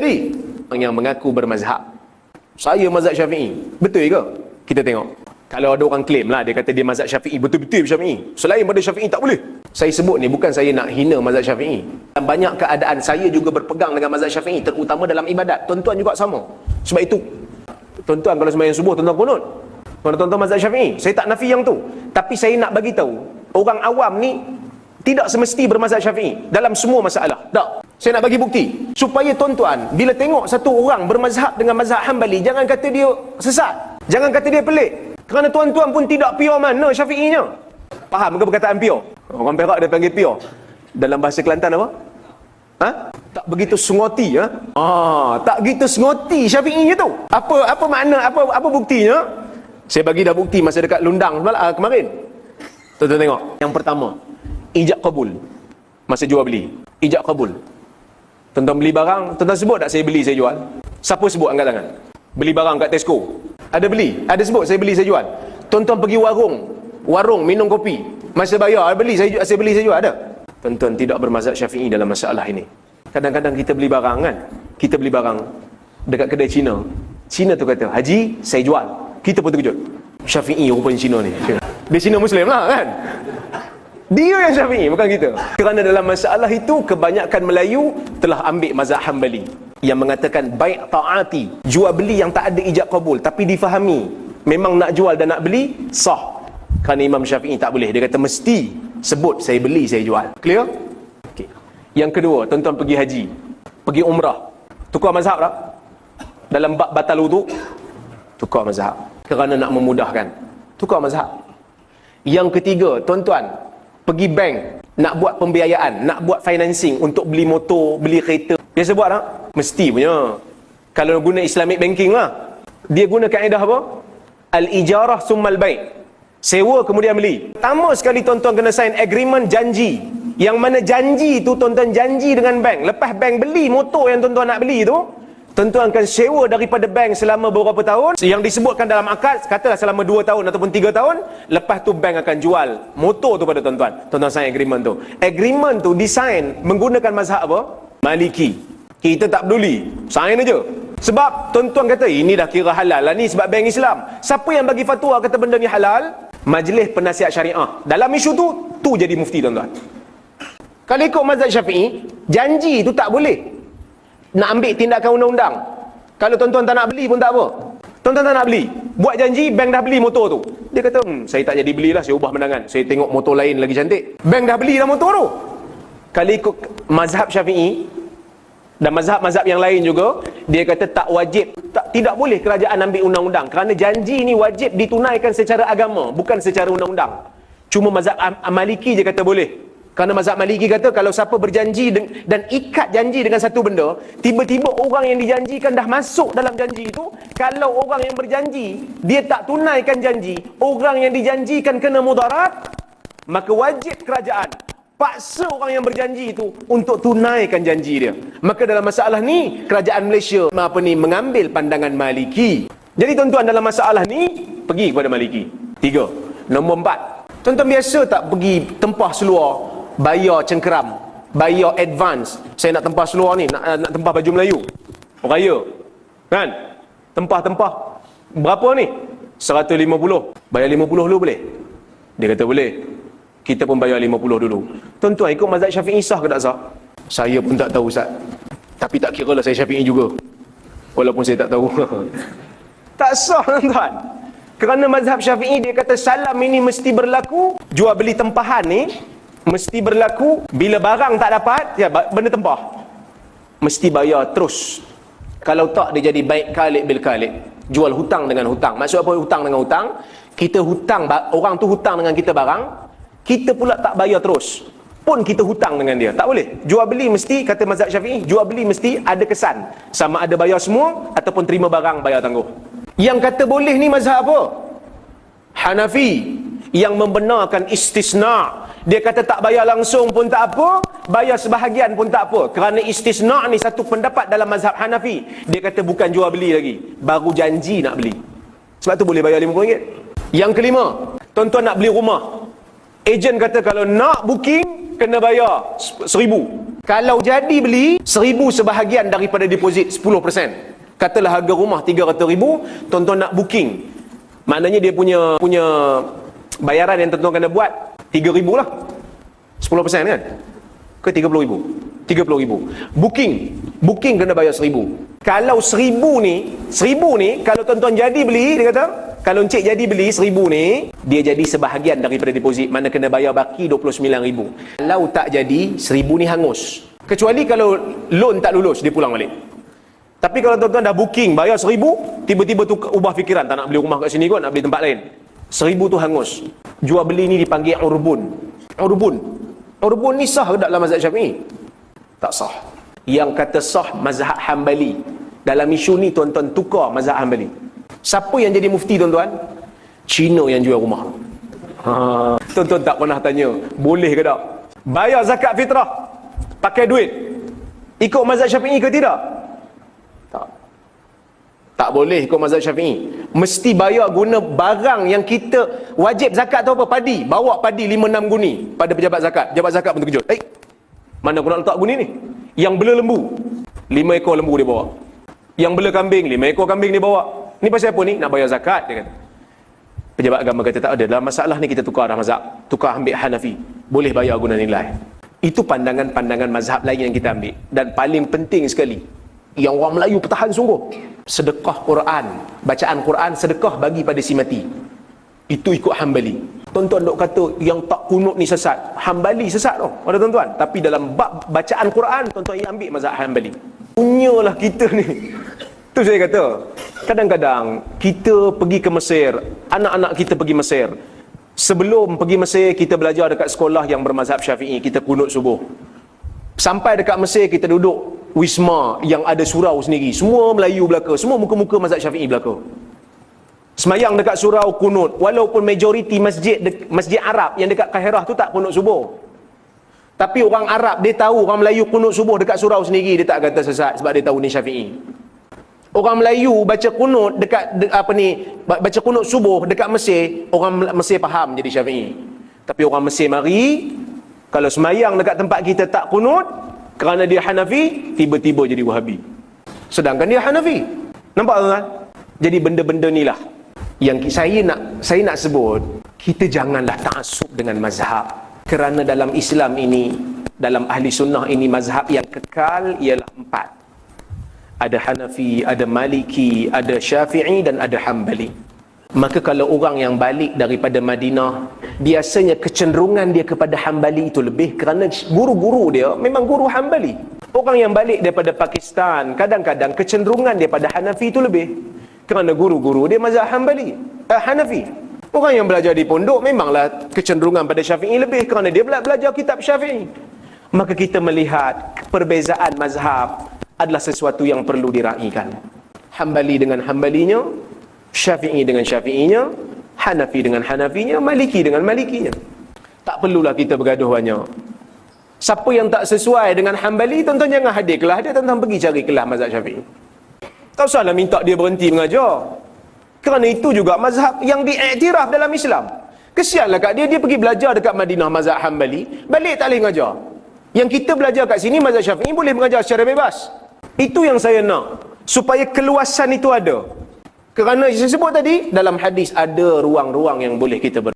jadi. Yang mengaku bermazhab. Saya mazhab syafi'i. Betul ke? Kita tengok. Kalau ada orang claim lah, dia kata dia mazhab syafi'i. Betul-betul syafi'i. Selain pada syafi'i tak boleh. Saya sebut ni bukan saya nak hina mazhab syafi'i. Dan banyak keadaan saya juga berpegang dengan mazhab syafi'i. Terutama dalam ibadat. Tuan-tuan juga sama. Sebab itu, tuan-tuan kalau sembahyang subuh, tuan-tuan kunut. Tuan-tuan mazhab syafi'i. Saya tak nafi yang tu. Tapi saya nak bagi tahu orang awam ni tidak semesti bermazhab syafi'i dalam semua masalah. Tak. Saya nak bagi bukti. Supaya tuan-tuan, bila tengok satu orang bermazhab dengan mazhab hambali, jangan kata dia sesat. Jangan kata dia pelik. Kerana tuan-tuan pun tidak pure mana syafi'inya. Faham ke perkataan pure? Orang Perak dia panggil pure. Dalam bahasa Kelantan apa? Ha? Tak begitu sengoti ya. Ah, tak begitu sengoti syafi'inya tu. Apa apa makna apa apa buktinya? Saya bagi dah bukti masa dekat Lundang uh, kemarin. Tuan-tuan tengok. Yang pertama, ijab kabul. Masa jual beli. Ijab kabul. Tuan-tuan beli barang, tuan-tuan sebut tak saya beli, saya jual? Siapa sebut angkat tangan? Beli barang kat Tesco. Ada beli? Ada sebut saya beli, saya jual? Tuan-tuan pergi warung, warung minum kopi. Masa bayar, beli, saya, saya beli, saya jual? Ada? Tuan-tuan tidak bermazhab syafi'i dalam masalah ini. Kadang-kadang kita beli barang kan? Kita beli barang dekat kedai Cina. Cina tu kata, Haji, saya jual. Kita pun terkejut. Syafi'i rupanya Cina ni. Dia Cina Muslim lah kan? Dia yang syafi'i, bukan kita. Kerana dalam masalah itu, kebanyakan Melayu telah ambil mazhab hambali. Yang mengatakan, baik ta'ati, jual beli yang tak ada ijab kabul. Tapi difahami, memang nak jual dan nak beli, sah. Kerana Imam Syafi'i tak boleh. Dia kata, mesti sebut, saya beli, saya jual. Clear? Okay. Yang kedua, tuan-tuan pergi haji. Pergi umrah. Tukar mazhab tak? Dalam bab batal wudu, tukar mazhab. Kerana nak memudahkan. Tukar mazhab. Yang ketiga, tuan-tuan, pergi bank nak buat pembiayaan, nak buat financing untuk beli motor, beli kereta. Biasa buat tak? Mesti punya. Kalau guna Islamic banking lah. Dia guna kaedah apa? Al-ijarah summal baik. Sewa kemudian beli. Pertama sekali tuan-tuan kena sign agreement janji. Yang mana janji tu tuan-tuan janji dengan bank. Lepas bank beli motor yang tuan-tuan nak beli tu, tuan-tuan akan sewa daripada bank selama beberapa tahun. Yang disebutkan dalam akad, katalah selama 2 tahun ataupun 3 tahun, lepas tu bank akan jual motor tu pada tuan-tuan. Tuan-tuan sign agreement tu. Agreement tu design menggunakan mazhab apa? Maliki. Kita tak peduli. Sign aja. Sebab tuan-tuan kata, ini dah kira halal lah ni sebab bank Islam. Siapa yang bagi fatwa kata benda ni halal? Majlis penasihat syariah. Dalam isu tu, tu jadi mufti tuan-tuan. Kalau ikut mazhab syafi'i, janji tu tak boleh nak ambil tindakan undang-undang. Kalau tuan-tuan tak nak beli pun tak apa. Tuan-tuan tak nak beli. Buat janji, bank dah beli motor tu. Dia kata, hmm, saya tak jadi belilah, saya ubah menangan. Saya tengok motor lain lagi cantik. Bank dah beli dah motor tu. Kalau ikut mazhab syafi'i, dan mazhab-mazhab yang lain juga, dia kata tak wajib. Tak, tidak boleh kerajaan ambil undang-undang. Kerana janji ni wajib ditunaikan secara agama, bukan secara undang-undang. Cuma mazhab Maliki je kata boleh. Kerana mazhab Maliki kata kalau siapa berjanji dan ikat janji dengan satu benda, tiba-tiba orang yang dijanjikan dah masuk dalam janji itu, kalau orang yang berjanji, dia tak tunaikan janji, orang yang dijanjikan kena mudarat, maka wajib kerajaan paksa orang yang berjanji itu untuk tunaikan janji dia. Maka dalam masalah ni, kerajaan Malaysia apa ni mengambil pandangan Maliki. Jadi tuan-tuan dalam masalah ni, pergi kepada Maliki. Tiga. Nombor empat. Tuan-tuan biasa tak pergi tempah seluar bayar cengkeram, bayar advance. Saya nak tempah seluar ni, nak, nak tempah baju Melayu. Raya. Kan? Tempah-tempah. Berapa ni? 150. Bayar 50 dulu boleh? Dia kata boleh. Kita pun bayar 50 dulu. Tuan-tuan ikut mazhab Syafi'i sah ke tak sah? Saya pun tak tahu Ustaz. Tapi tak kira lah saya Syafi'i juga. Walaupun saya tak tahu. tak sah tuan-tuan. Kerana mazhab Syafi'i dia kata salam ini mesti berlaku. Jual beli tempahan ni mesti berlaku bila barang tak dapat ya benda tempah. Mesti bayar terus. Kalau tak dia jadi baik kalik bil kalik. Jual hutang dengan hutang. Maksud apa hutang dengan hutang? Kita hutang orang tu hutang dengan kita barang kita pula tak bayar terus. Pun kita hutang dengan dia. Tak boleh. Jual beli mesti kata mazhab syafi'i jual beli mesti ada kesan. Sama ada bayar semua ataupun terima barang bayar tangguh. Yang kata boleh ni mazhab apa? Hanafi yang membenarkan istisna dia kata tak bayar langsung pun tak apa, bayar sebahagian pun tak apa. Kerana istisna ni satu pendapat dalam mazhab Hanafi. Dia kata bukan jual beli lagi, baru janji nak beli. Sebab tu boleh bayar RM50. Yang kelima, tuan-tuan nak beli rumah. Ejen kata kalau nak booking kena bayar RM1,000. Kalau jadi beli, seribu sebahagian daripada deposit 10%. Katalah harga rumah 300 ribu, tuan-tuan nak booking. Maknanya dia punya punya bayaran yang tuan-tuan kena buat 3 ribu lah. 10% kan? Ke 30 ribu? 30 ribu. Booking. Booking kena bayar seribu. Kalau seribu ni, seribu ni, kalau tuan-tuan jadi beli, dia kata, kalau encik jadi beli seribu ni, dia jadi sebahagian daripada deposit. Mana kena bayar baki 29 ribu. Kalau tak jadi, seribu ni hangus. Kecuali kalau loan tak lulus, dia pulang balik. Tapi kalau tuan-tuan dah booking, bayar seribu, tiba-tiba tu ubah fikiran, tak nak beli rumah kat sini kot, nak beli tempat lain. Seribu tu hangus. Jual beli ni dipanggil urbun. Urbun. Urbun ni sah ke dalam mazhab syafi'i? Tak sah. Yang kata sah mazhab hambali. Dalam isu ni tuan-tuan tukar mazhab hambali. Siapa yang jadi mufti tuan-tuan? Cina yang jual rumah. Ha. Tuan-tuan tak pernah tanya, boleh ke tak? Bayar zakat fitrah. Pakai duit. Ikut mazhab syafi'i ke tidak? Tak. Boleh ikut mazhab syafi'i. Mesti bayar guna barang yang kita wajib zakat tu apa? Padi. Bawa padi 5-6 guni pada pejabat zakat. Pejabat zakat pun terkejut. Eh, mana aku nak letak guni ni? Yang bela lembu. 5 ekor lembu dia bawa. Yang bela kambing, 5 ekor kambing dia bawa. Ni pasal apa ni? Nak bayar zakat dia kata. Pejabat agama kata tak ada. Dalam masalah ni kita tukar dah mazhab. Tukar ambil Hanafi. Boleh bayar guna nilai. Itu pandangan-pandangan mazhab lain yang kita ambil. Dan paling penting sekali. Yang orang Melayu pertahan sungguh. Sedekah Quran. Bacaan Quran sedekah bagi pada si mati. Itu ikut hambali. Tuan-tuan dok kata yang tak kunut ni sesat. Hambali sesat tau. Ada tuan-tuan. Tapi dalam bab bacaan Quran, tuan-tuan yang ambil mazhab hambali. Punyalah kita ni. Tu saya kata. Kadang-kadang kita pergi ke Mesir. Anak-anak kita pergi Mesir. Sebelum pergi Mesir, kita belajar dekat sekolah yang bermazhab syafi'i. Kita kunut subuh. Sampai dekat Mesir, kita duduk wisma yang ada surau sendiri. Semua Melayu belaka. Semua muka-muka mazhab syafi'i belaka. Semayang dekat surau kunut. Walaupun majoriti masjid masjid Arab yang dekat Kahirah tu tak kunut subuh. Tapi orang Arab dia tahu orang Melayu kunut subuh dekat surau sendiri dia tak kata sesat sebab dia tahu ni Syafi'i. Orang Melayu baca kunut dekat de, apa ni baca kunut subuh dekat Mesir, orang Mesir faham jadi Syafi'i. Tapi orang Mesir mari kalau semayang dekat tempat kita tak kunut kerana dia Hanafi, tiba-tiba jadi Wahabi. Sedangkan dia Hanafi. Nampak tuan? Jadi benda-benda ni lah yang saya nak saya nak sebut kita janganlah taksub dengan mazhab kerana dalam Islam ini dalam ahli sunnah ini mazhab yang kekal ialah empat ada Hanafi, ada Maliki, ada Syafi'i dan ada Hambali maka kalau orang yang balik daripada Madinah biasanya kecenderungan dia kepada Hambali itu lebih kerana guru-guru dia memang guru Hambali orang yang balik daripada Pakistan kadang-kadang kecenderungan dia pada Hanafi itu lebih kerana guru-guru dia mazhab Hanbali, uh, Hanafi. Orang yang belajar di pondok memanglah kecenderungan pada Syafi'i lebih kerana dia bela belajar kitab Syafi'i. Maka kita melihat perbezaan mazhab adalah sesuatu yang perlu diraihkan. Hanbali dengan Hanbalinya, Syafi'i dengan Syafi'inya, Hanafi dengan Hanafinya, Maliki dengan Malikinya. Tak perlulah kita bergaduh banyak. Siapa yang tak sesuai dengan Hanbali, tuan-tuan jangan hadir kelas dia, tuan-tuan pergi cari kelas mazhab Syafi'i. Tak usahlah minta dia berhenti mengajar. Kerana itu juga mazhab yang diiktiraf dalam Islam. Kesianlah kat dia, dia pergi belajar dekat Madinah mazhab Hanbali, balik tak boleh mengajar. Yang kita belajar kat sini mazhab Syafi'i boleh mengajar secara bebas. Itu yang saya nak. Supaya keluasan itu ada. Kerana saya sebut tadi, dalam hadis ada ruang-ruang yang boleh kita ber